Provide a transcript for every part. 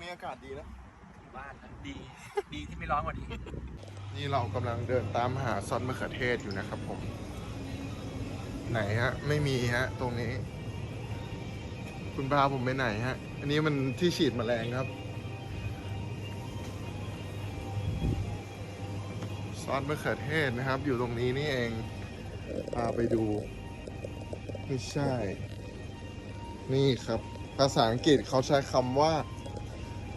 วันนี้อากาศดีนะ บ้านนะดีดีที่ไม่ร้อนกว่านี้นี่เรากำลังเดินตามหาซอสมะเขือเทศอยู่นะครับผม ไหนฮะ ไม่มีฮะ ตรงนี้ คุณพาผมไปไหนฮะ อันนี้มันที่ฉีดแมลงครับ ซอสมะเขือเทศนะครับ อยู่ตรงนี้นี่เองพาไปดู ไม่ใช่ นี่ครับ ภาษาอังกฤษเขาใช้คำว่า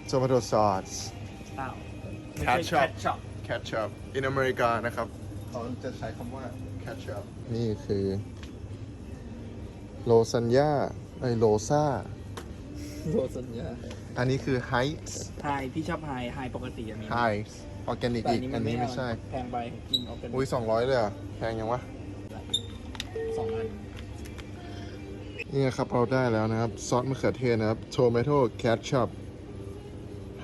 tomato sauce เปล่า Ketchup ช็อป ketchup in America นะครับเขาจะใช้คำว่า ketchup นี่คือโลซันยาไอโลซาโรสัญญาอันนี้คือ Heights ไฮพี่ชอบไฮไฮปกติอันนี้ Heights ออร์แกนิกแต่อีกอันนี้ไม่ใช่แพงไปกินออกเป็นอุ้ยสองร้อยเลยเหรอะแพงยังวะ สองอัน นี่ครับเราได้แล้วนะครับ ซอสมะเขือเทศนะครับ tomato ketchup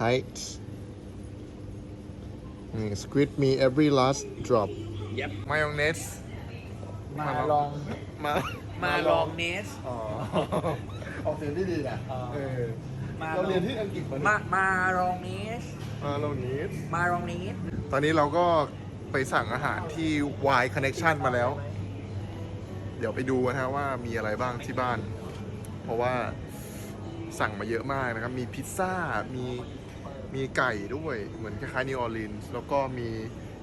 Heights นี่ squid me every last drop เย็บ mayonnaise มาลอง มามาลองเนสอ๋อออกเสียงที่ดีนะอ๋อเออมาเราเรียนที่อังกฤษมามามาลองเนสมาเรานี้มาลองเนสตอนนี้เราก็ไปสั่งอาหารที่ Y Connection มาแล้ว เดี๋ยวไปดูนะฮะว่ามีอะไรบ้างที่บ้าน เพราะว่าสั่งมาเยอะมากนะครับ มีพิซซ่า มี มีไก่ด้วยเหมือนคล้ายๆนิวออร์ลีนส์แล้วก็มี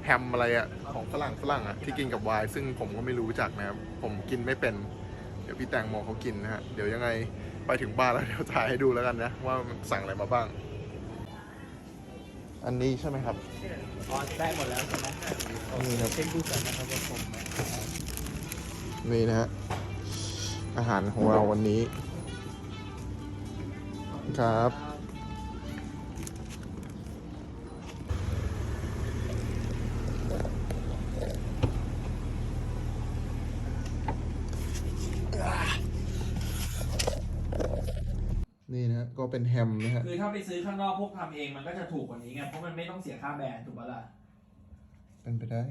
แฮมอะไรอะของฝรั่งฝรั่งอะที่กินกับไวน์ซึ่งผมก็ไม่รู้จักนะครับผมกินไม่เป็น เดี๋ยวพี่แตงโมเขากินนะฮะเดี๋ยวยังไงไปถึงบ้านแล้วเดี๋ยวถ่ายให้ดูแล้วกันนะ ว่ามันสั่งอะไรมาบ้าง อันนี้ใช่ไหมครับออนได้หมดแล้วใช่ไหมนี่ครับเช่นดูกันนะครับว่าผมนี่นะฮะอาหารของเราวันนี้ ครับ นี่นะฮะก็เป็นแฮมนะฮะคือถ้าไปซื้อข้างนอกพวกทำเองมันก็จะถูกกว่านี้ไงเพราะมันไม่ต้องเสียค่าแบรนด์ถูกปะล่ะเป็นไปได้